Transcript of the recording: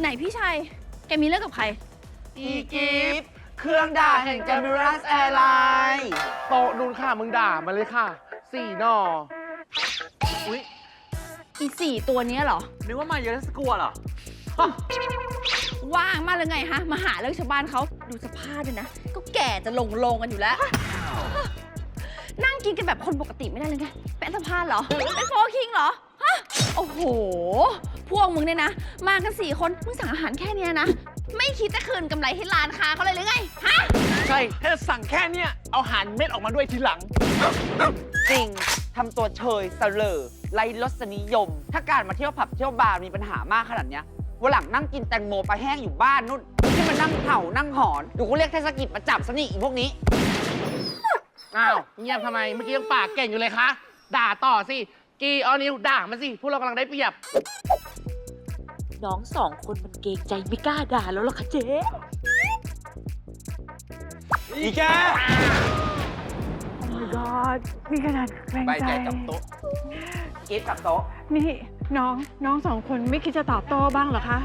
ไหนพี่ชัย แกมีเรื่องกับใคร อีกิฟต์เครื่องด่าแห่งจามิรัสแอร์ไลน์โต๊ะนู้นค่ะ มึงด่ามาเลยค่ะ สี่หนอ อุ้ยอีสี่ตัวเนี้ยเหรอ นึกว่ามาเยอะสกลัวเหรอ ว่างมากเลยไงฮะ มาหาเรื่องชาวบ้านเขาดูสภาพเลยนะ ก็แก่จะลงลงกันอยู่แล้ว นั่งกินกันแบบคนปกติไม่ได้เลยไง เป็นสภาพเหรอ เป็นโฟร์คิงเหรอ ฮะ โอ้โหพ วกมึงเนี่ยนะ มากันสี่คนมึงสั่งอาหารแค่เนี้ยนะ ไม่คิดจะคืนกำไรให้ร้านค้าเขาเลยหรือไงฮะใช่ ถ้าสั่งแค่เนี้ยเอาหารเม็ดออกมาด้วยทีหลัง จริงทำตัวเชยเสลอไร้รสนิยม ถ้าการมาเที่ยวผับเที่ยวบาร์มีปัญหามากขนาดเนี้ยวันหลังนั่งกินแตงโมปลาแห้งอยู่บ้านนู่นที่มันนั่งเห่านั่งหอนเดูกูเรียกเทศกิจมาจับซะนี่อีพวกนี้ อ้าวเงียบทำไมเมื่อกี้ยังปากเก่งอยู่เลยคะ ด่าต่อสิ กีออนิวด่ามาสิ พวกเรากำลังได้เปรียบ น้องสองคนมันเกรงใจไม่กล้าด่าแล้วล่ะค่ะเจ๊อีแก Oh my god นี่ขนาดแรงใบใจใจกับโต๊ะกิฟต์กับโต๊ะนี่น้องน้องสองคนไม่คิดจะตอบโต้บ้างเหรอคะ